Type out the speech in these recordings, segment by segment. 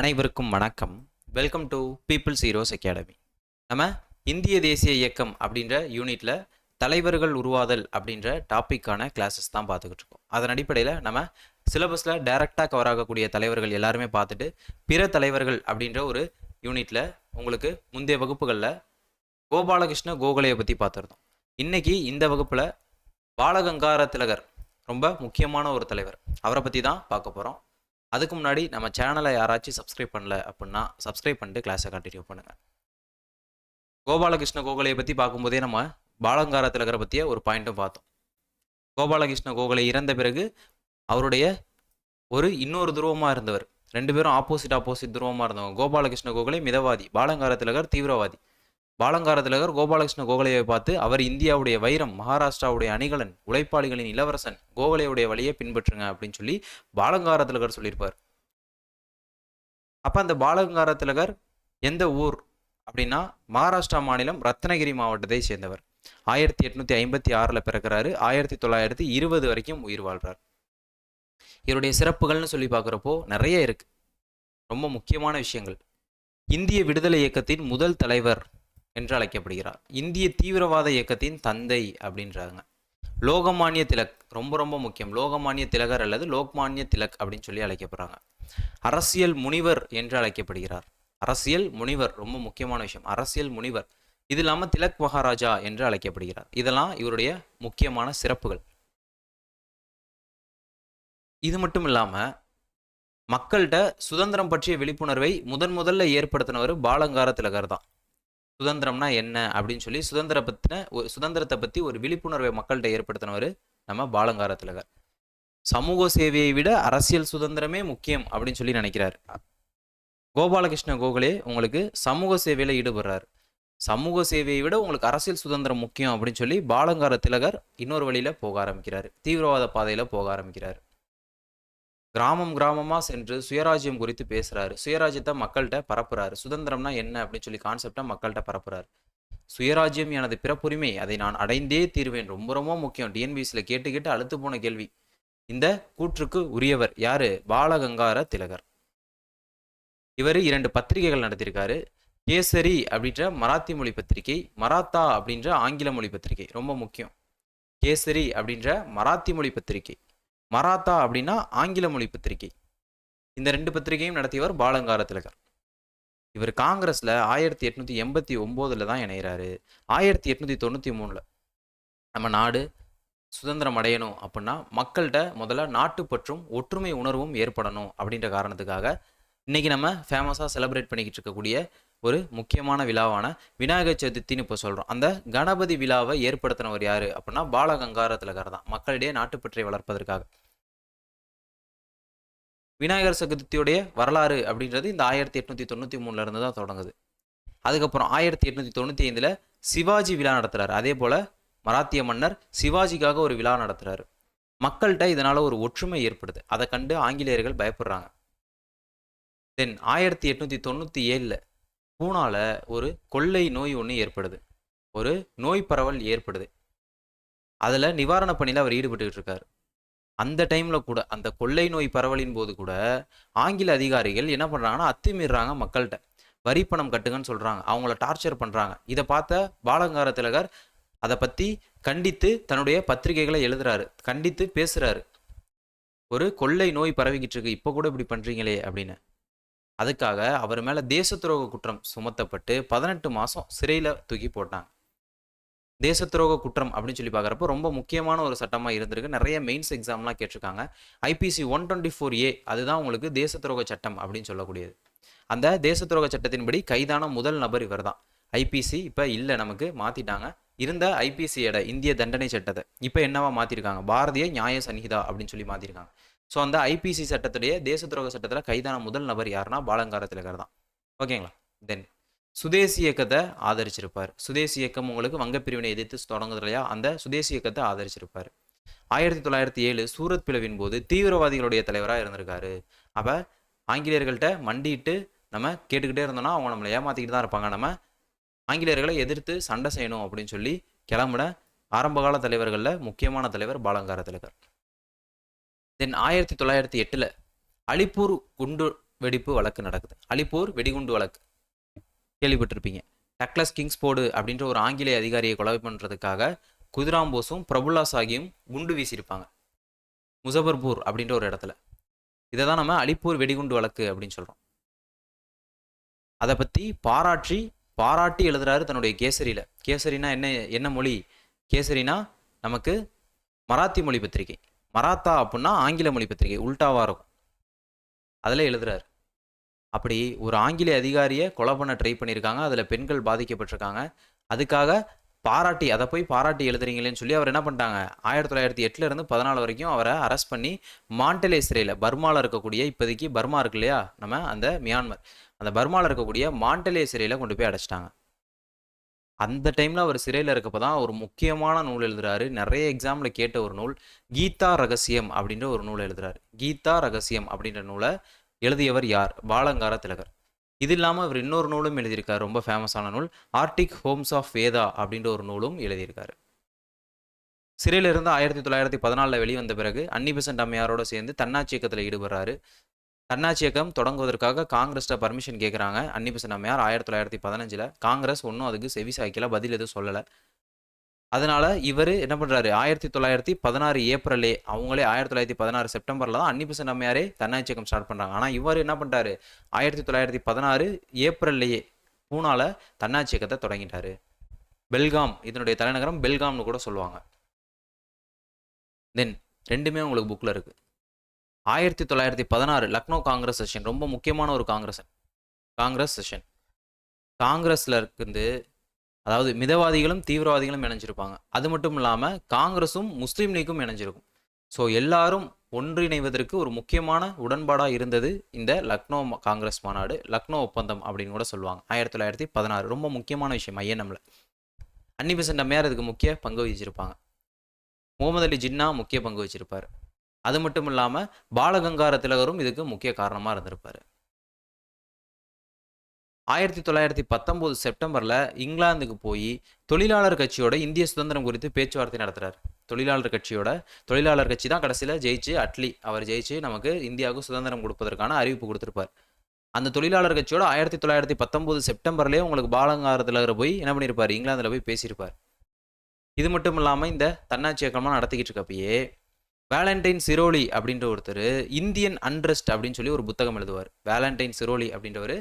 அனைவருக்கும் வணக்கம். Welcome to people's heroes academy நம்ம இந்திய தேசிய இயக்கம் அப்படின்ற யூனிட்ல தலைவர்கள் உருவாதல் அப்படின்ற டாப்பிக்கான கிளாஸஸ் தான் பார்த்துக்கிட்டு இருக்கோம். அதன் அடிப்படையில் நம்ம சிலபஸில் டைரெக்டாக கவர் ஆகக்கூடிய தலைவர்கள் எல்லாருமே பார்த்துட்டு பிற தலைவர்கள் அப்படின்ற ஒரு யூனிட்ல உங்களுக்கு முந்தைய வகுப்புகளில் கோபாலகிருஷ்ண கோகலையை பற்றி பார்த்துருந்தோம். இன்னைக்கு இந்த வகுப்பில் பாலகங்கார திலகர் ரொம்ப முக்கியமான ஒரு தலைவர். அவரை பற்றி தான் பார்க்க போகிறோம் அதுக்கு முன்னாடி நம்ம சேனலை யாராச்சும் சப்ஸ்கிரைப் பண்ணல அப்படின்னா சப்ஸ்கிரைப் பண்ணிட்டு கிளாஸை கண்டினியூ பண்ணுங்கள் கோபாலகிருஷ்ண கோகலையை பற்றி பார்க்கும்போதே நம்ம பாலங்காரத்தில் இருக்கிற பற்றிய ஒரு பாயிண்ட்டும் பார்த்தோம். கோபாலகிருஷ்ண கோகலை இறந்த பிறகு அவருடைய ஒரு இன்னொரு துருவமாக இருந்தவர். ரெண்டு பேரும் ஆப்போசிட் ஆப்போசிட் துருவமாக இருந்தவங்க. கோபாலகிருஷ்ண கோகலை மிதவாதி பாலங்காரத்திலகர் தீவிரவாதி. பாலங்கார திலகர் கோபாலகிருஷ்ண கோகலையை பார்த்து அவர் இந்தியாவுடைய வைரம் மகாராஷ்டிராவுடைய அணிகலன் உழைப்பாளிகளின் இளவரசன் கோகலையுடைய வழியை பின்பற்றுங்க அப்படின்னு சொல்லி பாலங்கார திலகர் சொல்லியிருப்பார். அப்போ அந்த பாலங்கார திலகர் எந்த ஊர் அப்படின்னா மகாராஷ்டிரா மாநிலம் ரத்னகிரி மாவட்டத்தை சேர்ந்தவர். ஆயிரத்தி எட்நூத்தி ஐம்பத்தி ஆறில் பிறக்கிறாரு. ஆயிரத்தி தொள்ளாயிரத்தி இருபது வரைக்கும் உயிர் வாழ்றார். இவருடைய சிறப்புகள்னு சொல்லி பார்க்குறப்போ நிறைய இருக்கு. ரொம்ப முக்கியமான விஷயங்கள். இந்திய விடுதலை இயக்கத்தின் முதல் தலைவர் என்று அழைக்கப்படுகிறார் இந்திய தீவிரவாத இயக்கத்தின் தந்தை அப்படின்றாங்க. லோகமானிய திலக் ரொம்ப ரொம்ப முக்கியம். லோகமானிய திலகர் அல்லது லோக்மானிய திலக் அப்படின்னு சொல்லி அழைக்கப்படுறாங்க. அரசியல் முனிவர் என்று அழைக்கப்படுகிறார். அரசியல் முனிவர் ரொம்ப முக்கியமான விஷயம். அரசியல் முனிவர். இது இல்லாமல் திலக் மகாராஜா என்று அழைக்கப்படுகிறார். இதெல்லாம் இவருடைய முக்கியமான சிறப்புகள். இது மட்டும் இல்லாமல் மக்கள்கிட்ட சுதந்திரம் பற்றிய விழிப்புணர்வை முதன் முதல்ல ஏற்படுத்தினவர் பாலங்கார திலகர் தான். சுதந்திரம்னா என்ன அப்படின்னு சொல்லி சுதந்திர பற்றின ஒரு சுதந்திரத்தை பற்றி ஒரு விழிப்புணர்வை மக்கள்கிட்ட ஏற்படுத்தினவர் நம்ம பாலங்கார திலகர் சமூக சேவையை விட அரசியல் சுதந்திரமே முக்கியம் அப்படின்னு சொல்லி நினைக்கிறார். கோபாலகிருஷ்ண கோகலே உங்களுக்கு சமூக சேவையில் ஈடுபடுறார். சமூக சேவையை விட உங்களுக்கு அரசியல் சுதந்திரம் முக்கியம் அப்படின்னு சொல்லி பாலங்கார திலகர் இன்னொரு வழியில் போக ஆரம்பிக்கிறார். தீவிரவாத பாதையில் போக ஆரம்பிக்கிறார். கிராமம் கிராமமாக சென்று சுயராஜ்யம் குறித்து பேசுகிறாரு சுயராஜ்யத்தை மக்கள்கிட்ட பரப்புறாரு. சுதந்திரம்னா என்ன அப்படின்னு சொல்லி கான்செப்டை மக்கள்கிட்ட பரப்புறாரு. சுயராஜ்யம் எனது பிறப்புரிமை அதை நான் அடைந்தே தீர்வேன். ரொம்ப ரொம்ப முக்கியம். டிஎன்பிசியில் கேட்டு கேட்டு அழுத்து போன கேள்வி. இந்த கூற்றுக்கு உரியவர் யாரு? பாலகங்கார திலகர். இவர் இரண்டு பத்திரிகைகள் நடத்தியிருக்காரு. கேசரி அப்படின்ற மராத்தி மொழி பத்திரிகை மராத்தா அப்படின்ற ஆங்கில மொழி பத்திரிகை. ரொம்ப முக்கியம். கேசரி அப்படின்ற மராத்தி மொழி பத்திரிகை. மராத்தா அப்படின்னா ஆங்கில மொழி பத்திரிகை. இந்த ரெண்டு பத்திரிகையும் நடத்தியவர் பாலங்கார திலகர் இவர் காங்கிரஸில் ஆயிரத்தி எட்நூத்தி எண்பத்தி ஒம்போதில் தான் இணைகிறாரு ஆயிரத்தி எட்நூத்தி தொண்ணூற்றி மூணில். நம்ம நாடு சுதந்திரம் அடையணும் அப்படின்னா மக்கள்கிட்ட முதல்ல நாட்டுப்பற்றும் ஒற்றுமை உணர்வும் ஏற்படணும் அப்படின்ற காரணத்துக்காக இன்னைக்கு நம்ம ஃபேமஸாக செலிப்ரேட் பண்ணிக்கிட்டு இருக்கக்கூடிய ஒரு முக்கியமான விழாவான விநாயகர் சதுர்த்தின்னு இப்போ சொல்கிறோம் அந்த கணபதி விழாவை ஏற்படுத்தினவர் யார் அப்படின்னா பாலகங்கார திலகர் தான். மக்களிடையே நாட்டுப்பற்றை வளர்ப்பதற்காக. விநாயகர் சதுர்த்தியுடைய வரலாறு அப்படின்றது இந்த ஆயிரத்தி எட்நூத்தி தொண்ணூற்றி மூணுல இருந்து தான் தொடங்குது. அதுக்கப்புறம் ஆயிரத்தி எட்நூத்தி தொண்ணூற்றி ஐந்தில் சிவாஜி விழா நடத்துறாரு. அதே போல மராத்திய மன்னர் சிவாஜிக்காக ஒரு விழா நடத்துறாரு. மக்கள்கிட்ட இதனால ஒரு ஒற்றுமை ஏற்படுது. அதை கண்டு ஆங்கிலேயர்கள் பயப்படுறாங்க. தென் ஆயிரத்தி எட்நூத்தி தொண்ணூற்றி ஏழில் பூனால ஒரு கொள்ளை நோய் ஒன்று ஏற்படுது. ஒரு நோய் பரவல் ஏற்படுது. அதில் நிவாரண பணியில் அவர் ஈடுபட்டுக்கிட்டு இருக்கார். அந்த டைமில் கூட அந்த கொள்ளை நோய் பரவலின் போது கூட ஆங்கில அதிகாரிகள் என்ன பண்ணுறாங்கன்னா அத்துமீறாங்க மக்கள்கிட்ட. வரி பணம் கட்டுங்கன்னு சொல்கிறாங்க அவங்கள டார்ச்சர் பண்ணுறாங்க இதை பார்த்த பாலங்கார திலகர் அதை பற்றி கண்டித்து தன்னுடைய பத்திரிகைகளை எழுதுறாரு. கண்டித்து பேசுகிறாரு ஒரு கொள்ளை நோய் பரவிக்கிட்டு இருக்கு. இப்போ கூட இப்படி பண்ணுறீங்களே அப்படின்னு. அதுக்காக அவர் மேலே தேச துரோக குற்றம் சுமத்தப்பட்டு பதினெட்டு மாதம் சிறையில் தூக்கி போட்டாங்க. தேச துரோக குற்றம் அப்படின்னு சொல்லி பார்க்குறப்போ ரொம்ப முக்கியமான ஒரு சட்டமாக இருந்திருக்கு. நிறைய மெயின்ஸ் எக்ஸாம்லாம் கேட்டிருக்காங்க. IPC one twenty four A அதுதான் உங்களுக்கு தேச துரோக சட்டம் அப்படின்னு சொல்லக்கூடியது. அந்த தேச துரோக சட்டத்தின்படி கைதான முதல் நபர் இவர் தான் ஐபிசி இப்போ இல்லை நமக்கு மாற்றிட்டாங்க இருந்த ஐபிசியோட இந்திய தண்டனை சட்டத்தை இப்போ என்னவா மாற்றிருக்காங்க பாரதிய நியாய சன்ஹிதா அப்படின்னு சொல்லி மாற்றிருக்காங்க ஸோ அந்த ஐபிசி சட்டத்துடைய தேச துரோக சட்டத்தில் கைதான முதல் நபர் யாருன்னா பாலங்கார திலகர் தான். ஓகேங்களா? தென் சுதேசி இயக்கத்தை ஆதரிச்சிருப்பார். சுதேசி இயக்கம் உங்களுக்கு வங்க பிரிவினை எதிர்த்து தொடங்குது இல்லையா? அந்த சுதேசி இயக்கத்தை ஆதரிச்சிருப்பார். ஆயிரத்தி தொள்ளாயிரத்தி ஏழு சூரத் பிளவின் போது தீவிரவாதிகளுடைய தலைவராக இருந்திருக்காரு. அப்போ ஆங்கிலேயர்கள்ட்ட மண்டிட்டு நம்ம கேட்டுக்கிட்டே இருந்தோம்னா அவங்க நம்மளை ஏமாத்திக்கிட்டு தான் இருப்பாங்க. நம்ம ஆங்கிலேயர்களை எதிர்த்து சண்டை செய்யணும் அப்படின்னு சொல்லி கிளம்புன ஆரம்பகால தலைவர்களில் முக்கியமான தலைவர் பாலங்கார திலகர் தென் ஆயிரத்தி தொள்ளாயிரத்தி எட்டில் அலிப்பூர் குண்டு வெடிப்பு வழக்கு நடக்குது. அலிப்பூர் வெடிகுண்டு வழக்கு. கேள்விப்பட்டிருப்பீங்க. டக்லஸ் கிங்ஸ்போர்டு அப்படின்ற ஒரு ஆங்கிலேய அதிகாரியை கொலை பண்ணுறதுக்காக குதிராம் போஸும் பிரபுல்லா சாகியும் குண்டு வீசியிருப்பாங்க. முசபர்பூர் அப்படின்ற ஒரு இடத்துல. இதை தான் நம்ம அலிப்பூர் வெடிகுண்டு வழக்கு அப்படின்னு சொல்கிறோம் அதை பற்றி பாராட்டி பாராட்டி எழுதுறாரு தன்னுடைய கேசரியில். கேசரினா என்ன என்ன மொழி? கேசரினா நமக்கு மராத்தி மொழி பத்திரிகை. மராத்தா அப்படின்னா ஆங்கில மொழி பத்திரிகை உல்டாவாக இருக்கும். அதில் எழுதுறாரு. அப்படி ஒரு ஆங்கிலேய அதிகாரியை கொலை பண்ண ட்ரை பண்ணியிருக்காங்க அதில் பெண்கள் பாதிக்கப்பட்டிருக்காங்க. அதுக்காக பாராட்டி அதை போய் பாராட்டி எழுதுறீங்களேன்னு சொல்லி அவர் என்ன பண்ணிட்டாங்க? ஆயிரத்தி தொள்ளாயிரத்தி எட்டுல இருந்து பதினாலு வரைக்கும் அவரை அரெஸ்ட் பண்ணி மாண்டலே சிறையில் பர்மாவில் இருக்கக்கூடிய இப்போதைக்கு பர்மா இருக்கு இல்லையா? நம்ம அந்த மியான்மர். அந்த பர்மாவில் இருக்கக்கூடிய மாண்டலே சிறையில் கொண்டு போய் அடைச்சிட்டாங்க. அந்த டைமில் அவர் சிறையில் இருக்கப்போ தான் ஒரு முக்கியமான நூல் எழுதுறாரு. நிறைய எக்ஸாமில் கேட்ட ஒரு நூல் கீதா ரகசியம் அப்படின்ற ஒரு நூல் எழுதுறாரு. கீதா ரகசியம் அப்படின்ற நூலை எழுதியவர் யார்? பாலங்கார திலகர். இது இல்லாமல் அவர் இன்னொரு நூலும் எழுதியிருக்காரு ரொம்ப ஃபேமஸான நூல் ஆர்டிக் ஹோம்ஸ் ஆஃப் வேதா அப்படின்ற ஒரு நூலும் எழுதியிருக்காரு. சிறையிலிருந்து ஆயிரத்தி தொள்ளாயிரத்தி பதினாலில் வெளிவந்த பிறகு அன்னிபெசன்ட் அம்மையாரோட சேர்ந்து தன்னாட்சி இயக்கத்தில் ஈடுபடுறாரு. தன்னாட்சி இயக்கம் தொடங்குவதற்காக காங்கிரஸ்ட்ட பர்மிஷன் கேட்குறாங்க அன்னி அம்மையார் ஆயிரத்தி தொள்ளாயிரத்தி பதினஞ்சில் காங்கிரஸ் ஒன்றும் அதுக்கு செவி சாய்க்கல பதில் எதுவும் சொல்லலை. அதனால் இவர் என்ன பண்ணுறாரு ஆயிரத்தி தொள்ளாயிரத்தி பதினாறு ஏப்ரலே அவங்களே ஆயிரத்தி தொள்ளாயிரத்தி பதினாறு செப்டம்பரில் தான் அன்னி பெசன்ட் அம்மையாரே தன்னாட்சி இயக்கம் ஸ்டார்ட் பண்ணுறாங்க ஆனால் இவர் என்ன பண்ணுறாரு ஆயிரத்தி தொள்ளாயிரத்தி பதினாறு ஏப்ரல்லையே பூனால தன்னாட்சி இயக்கத்தை தொடங்கிட்டாரு. பெல்காம் இதனுடைய தலைநகரம் பெல்காம்னு கூட சொல்லுவாங்க. தென் ரெண்டுமே உங்களுக்கு புக்கில் இருக்குது ஆயிரத்தி தொள்ளாயிரத்தி பதினாறு லக்னோ காங்கிரஸ் செஷன் ரொம்ப முக்கியமான ஒரு காங்கிரஸ் காங்கிரஸ் செஷன். காங்கிரஸில் இருந்து அதாவது மிதவாதிகளும் தீவிரவாதிகளும் இணைஞ்சிருப்பாங்க. அது மட்டும் இல்லாமல் காங்கிரஸும் முஸ்லீம் லீக்கும் இணைஞ்சிருக்கும். ஸோ எல்லாரும் ஒன்றிணைவதற்கு ஒரு முக்கியமான உடன்பாடாக இருந்தது இந்த லக்னோ காங்கிரஸ் மாநாடு லக்னோ ஒப்பந்தம் அப்படின்னு கூட சொல்லுவாங்க. ஆயிரத்தி தொள்ளாயிரத்தி பதினாறு ரொம்ப முக்கியமான விஷயம் ஐஎன்எம்ல அன்னி பெசன்ட் அம்மையார் இதுக்கு முக்கிய பங்கு வகிச்சிருப்பாங்க. முகமது அலி ஜின்னா முக்கிய பங்கு வச்சிருப்பார் அது மட்டும் இல்லாமல் பாலகங்கார திலகரும் இதுக்கு முக்கிய காரணமாக இருந்திருப்பார். ஆயிரத்தி தொள்ளாயிரத்தி பத்தொம்போது செப்டம்பரில் இங்கிலாந்துக்கு போய் தொழிலாளர் கட்சியோட இந்திய சுதந்திரம் குறித்து பேச்சுவார்த்தை நடத்துகிறார் தொழிலாளர் கட்சியோட தொழிலாளர் கட்சி தான் கடைசியில் ஜெயிச்சு அட்லி. அவர் ஜெயிச்சு நமக்கு இந்தியாவுக்கு சுதந்திரம் கொடுப்பதற்கான அறிவிப்பு கொடுத்துருப்பார். அந்த தொழிலாளர் கட்சியோட ஆயிரத்தி தொள்ளாயிரத்தி பத்தொம்போது செப்டம்பர்லேயே உங்களுக்கு பாலகங்கார திலகர் போய் என்ன பண்ணியிருப்பார் இங்கிலாந்தில் போய் பேசியிருப்பார். இது மட்டும் இல்லாமல் இந்த தன்னாட்சி இயக்கமாக நடத்திக்கிட்டு இருக்கப்பயே வேலண்டைன் சிரோலி அப்படின்ற ஒருத்தர் இந்தியன் அன்ரஸ்ட் அப்படின்னு சொல்லி ஒரு புத்தகம் எழுதுவார். வேலண்டைன் சிரோலி அப்படின்றவர்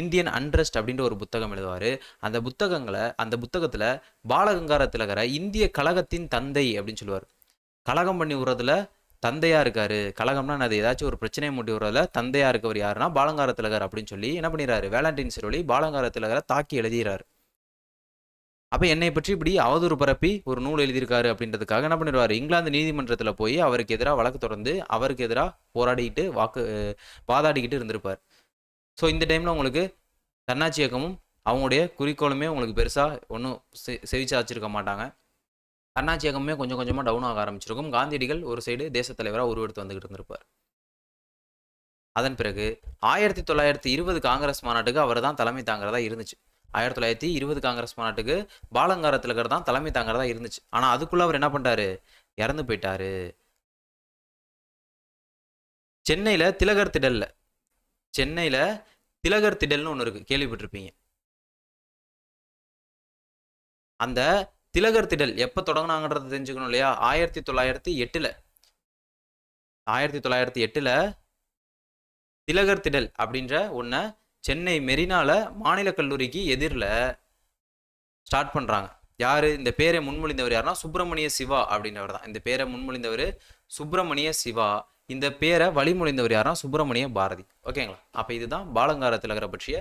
இந்தியன் அன்ரஸ்ட் அப்படின்ற ஒரு புத்தகம் எழுதுவார். அந்த புத்தகங்களை அந்த புத்தகத்தில் பாலகங்கார திலகரை இந்திய கழகத்தின் தந்தை அப்படின்னு சொல்லுவார். கழகம் பண்ணி விடுறதுல தந்தையாக இருக்கார். கழகம்னா அது ஏதாச்சும் ஒரு பிரச்சனையை மூட்டி விடுறதுல தந்தையாக இருக்கவர் யாருன்னா பாலங்கார திலகர் அப்படின்னு சொல்லி என்ன பண்ணிடுறாரு? வேலண்டைன் சிரோலி பாலங்கார திலகரை தாக்கி எழுதுகிறாரு அப்போ என்னை பற்றி இப்படி அவதூறு பரப்பி ஒரு நூல் எழுதியிருக்காரு அப்படின்றதுக்காக என்ன பண்ணிடுவார்? இங்கிலாந்து நீதிமன்றத்தில் போய் அவருக்கு எதிராக வழக்கு தொடர்ந்து அவருக்கு எதிராக போராடிக்கிட்டு வாக்கு வாதாடிக்கிட்டு இருந்திருப்பார். ஸோ இந்த டைமில் உங்களுக்கு தன்னாட்சி இயக்கமும் அவங்களுடைய குறிக்கோளுமே உங்களுக்கு பெருசாக ஒன்றும் செவிச்சாச்சிருக்க மாட்டாங்க. தன்னாட்சி இயக்கமே கொஞ்சம் கொஞ்சமாக டவுன் ஆக ஆரம்பிச்சிருக்கும். காந்தியடிகள் ஒரு சைடு தேசத் தலைவராக உருவெடுத்து வந்துகிட்டு இருந்திருப்பார். அதன் பிறகு ஆயிரத்தி தொள்ளாயிரத்தி இருபது காங்கிரஸ் மாநாட்டுக்கு அவர் தான் தலைமை தாங்கிறதா இருந்துச்சு. ஆயிரத்தி தொள்ளாயிரத்தி இருபது காங்கிரஸ் மாநாட்டுக்கு பாலங்காரத்தில் திலகர் தான் தலைமை தாங்கிறதா இருந்துச்சு. ஆனால் அதுக்குள்ள அவர் என்ன பண்ணிட்டாரு இறந்து போயிட்டாரு. சென்னையில் திலகர் திடலில். சென்னையில் திலகர் திடல்னு ஒன்று இருக்கு. கேள்விப்பட்டிருப்பீங்க. அந்த திலகர் திடல் எப்போ தொடங்கினாங்கன்றதை தெரிஞ்சுக்கணும் இல்லையா? ஆயிரத்தி தொள்ளாயிரத்தி எட்டில். ஆயிரத்தி தொள்ளாயிரத்தி எட்டில் திலகர் திடல் அப்படின்ற ஒன்றை சென்னை மெரினாவில் மாநில கல்லூரிக்கு எதிரில் ஸ்டார்ட் பண்ணுறாங்க யார்? இந்த பேரை முன்மொழிந்தவர் யாருன்னா சுப்பிரமணிய சிவா அப்படின்றவர் தான் இந்த பேரை முன்மொழிந்தவர் சுப்பிரமணிய சிவா. இந்த பேரை வழிமொழிந்தவர் யாருன்னா சுப்பிரமணிய பாரதி. ஓகேங்களா? அப்போ இதுதான் பாலங்கார திலகரை பற்றிய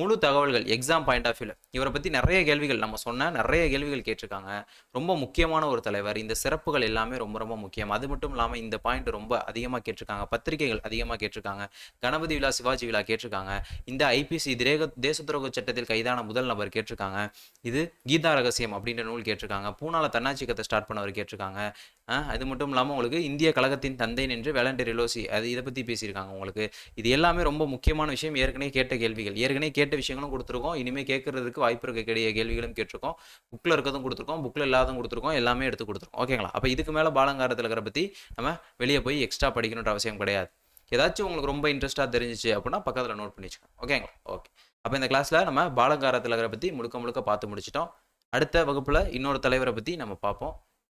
முழு தகவல்கள் எக்ஸாம் பாயிண்ட் ஆஃப் வியூவில் இவரை பற்றி நிறைய கேள்விகள் நம்ம சொன்ன நிறைய கேள்விகள் கேட்டிருக்காங்க. ரொம்ப முக்கியமான ஒரு தலைவர். இந்த சிறப்புகள் எல்லாமே ரொம்ப ரொம்ப முக்கியம். அது மட்டும் இல்லாமல் இந்த பாயிண்ட் ரொம்ப அதிகமாக கேட்டிருக்காங்க. பத்திரிகைகள் அதிகமாக கேட்டிருக்காங்க. கணபதி விழா சிவாஜி விழா கேட்டிருக்காங்க. இந்த ஐபிசி திரேக தேச துரோக சட்டத்தில் கைதான முதல் நபர் கேட்டிருக்காங்க. இது கீதா ரகசியம் அப்படின்ற நூல் கேட்டிருக்காங்க. பூனால தன்னாட்சி கத்தை ஸ்டார்ட் பண்ணவர் கேட்டிருக்காங்க. அது மட்டும் இல்லாமல் உங்களுக்கு இந்திய கழகத்தின் தந்தை நின்று வேலண்டரி ரிலோசி அது இதை பற்றி பேசியிருக்காங்க உங்களுக்கு. இது எல்லாமே ரொம்ப முக்கியமான விஷயம். ஏற்கனவே கேட்ட கேள்விகள். ஏற்கனவே கேட்ட விஷயங்களும் கொடுத்துருக்கோம். இனிமேல் கேட்கறதுக்கு வாய்ப்பு இருக்கக்கூடிய கேள்விகளும் கேட்டிருக்கோம். புக்கில் இருக்கிறதும் கொடுத்துருக்கோம். புக்கில் இல்லாதும் கொடுத்துருக்கோம். எல்லாமே எடுத்து கொடுத்துருக்கோம். ஓகேங்களா அப்போ இதுக்கு மேலே பாலங்காரத்தில் இருக்கிற பற்றி நம்ம வெளியே போய் எக்ஸ்ட்ரா படிக்கணுன்ற அவசியம் கிடையாது. ஏதாச்சும் உங்களுக்கு ரொம்ப இன்ட்ரெஸ்ட்டாக தெரிஞ்சிச்சு அப்படின்னா பக்கத்தில் நோட் பண்ணி வச்சுக்கோங்க. ஓகேங்களா ஓகே அப்போ இந்த கிளாஸில் நம்ம பாலங்காரத்தில் இருக்கிற பற்றி முழுக்க முழுக்க பார்த்து முடிச்சிட்டோம். அடுத்த வகுப்பில் இன்னொரு தலைவரை பற்றி நம்ம பார்ப்போம்.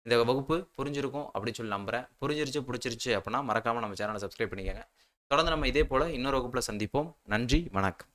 இந்த வகுப்பு புரிஞ்சிருக்கும் அப்படின்னு சொல்லி நம்புறேன். புரிஞ்சிருச்சு பிடிச்சிருச்சு அப்படின்னா மறக்காமல் நம்ம சேனலை சப்ஸ்கிரைப் பண்ணிக்கோங்க. தொடர்ந்து நம்ம இதே போல் இன்னொரு வகுப்பில் சந்திப்போம். நன்றி வணக்கம்.